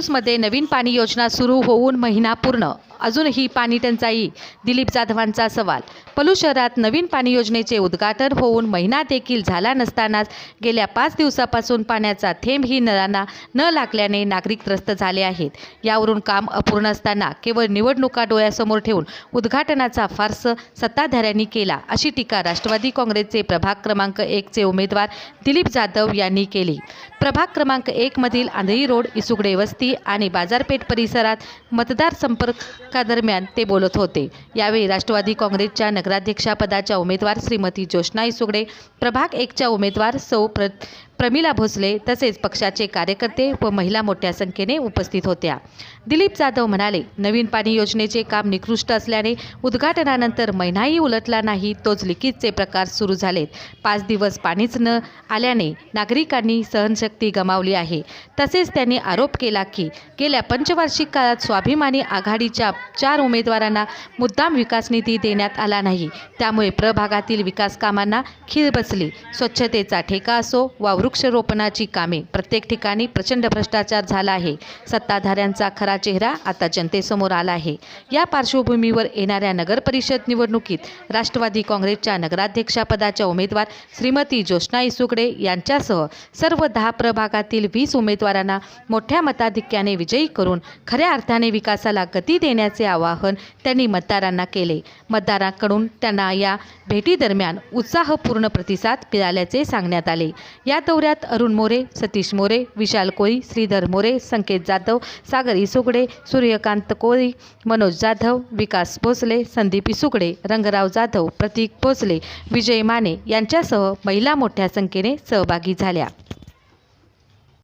दिवसमध्ये नवीन पाणी योजना सुरू होऊन महिना पूर्ण अजूनही पाणी टंचाई. दिलीप जाधवांचा सवाल. पलू शहरात नवीन पाणी योजनेचे उद्घाटन होऊन महिना देखील झाला नसतानाच गेल्या पाच दिवसापासून पाण्याचा थेंबही नळांना न लागल्याने नागरिक त्रस्त झाले आहेत. यावरून काम अपूर्ण असताना केवळ निवडणुका डोळ्यासमोर ठेवून उद्घाटनाचा फार्स सत्ताधाऱ्यांनी केला अशी टीका राष्ट्रवादी काँग्रेसचे प्रभाग क्रमांक एकचे उमेदवार दिलीप जाधव यांनी केली. प्रभाग क्रमांक एकमधील आंधळी रोड इसुगडे वस्ती आणि बाजारपेठ परिसरात मतदार संपर्क संपर्कादरम्यान ते बोलत होते. यावेळी राष्ट्रवादी काँग्रेसच्या नगराध्यक्षापदाच्या उमेदवार श्रीमती जोशना इसुगडे प्रभाग एकच्या उमेदवार सौ प्र प्रमिला भोसले तसेच पक्षाचे कार्यकर्ते व महिला मोठ्या संख्येने उपस्थित होत्या. दिलीप जाधव म्हणाले नवीन पाणी योजनेचे काम निकृष्ट असल्याने उद्घाटनानंतर महिनाही उलटला नाही तोच लिखितचे प्रकार सुरू झालेत. पाच दिवस पाणीच न आल्याने नागरिकांनी सहनशक्ती गमावली आहे. तसेच त्यांनी आरोप केला की गेल्या पंचवार्षिक काळात स्वाभिमानी आघाडीच्या चार उमेदवारांना मुद्दाम विकास निधी देण्यात आला नाही. त्यामुळे प्रभागातील विकास कामांना खीळ बसली. स्वच्छतेचा ठेका असो वा वृक्षरोपणाची कामे. प्रत्येक ठिकाणी प्रचंड भ्रष्टाचार झाला आहे. सत्ताधाऱ्यांचा खरा चेहरा आता जनतेसमोर आला आहे. या पार्श्वभूमीवर येणाऱ्या नगरपरिषद निवडणुकीत राष्ट्रवादी काँग्रेसच्या नगराध्यक्षापदाच्या उमेदवार श्रीमती ज्योत्ना इसुकडे यांच्यासह सर्व दहा प्रभागातील वीस उमेदवारांना मोठ्या मताधिक्याने विजयी करून खऱ्या अर्थाने विकासाला गती देण्याचे आवाहन त्यांनी मतदारांना केले. मतदारांकडून त्यांना या भेटीदरम्यान उत्साहपूर्ण प्रतिसाद मिळाल्याचे सांगण्यात आले. या दौऱ्यात अरुण मोरे सतीश मोरे विशाल कोळी श्रीधर मोरे संकेत जाधव सागर इसुगडे सूर्यकांत कोळी मनोज जाधव विकास भोसले संदीप इसुगडे रंगराव जाधव प्रतीक भोसले विजय माने यांच्यासह महिला मोठ्या संख्येने सहभागी झाल्या.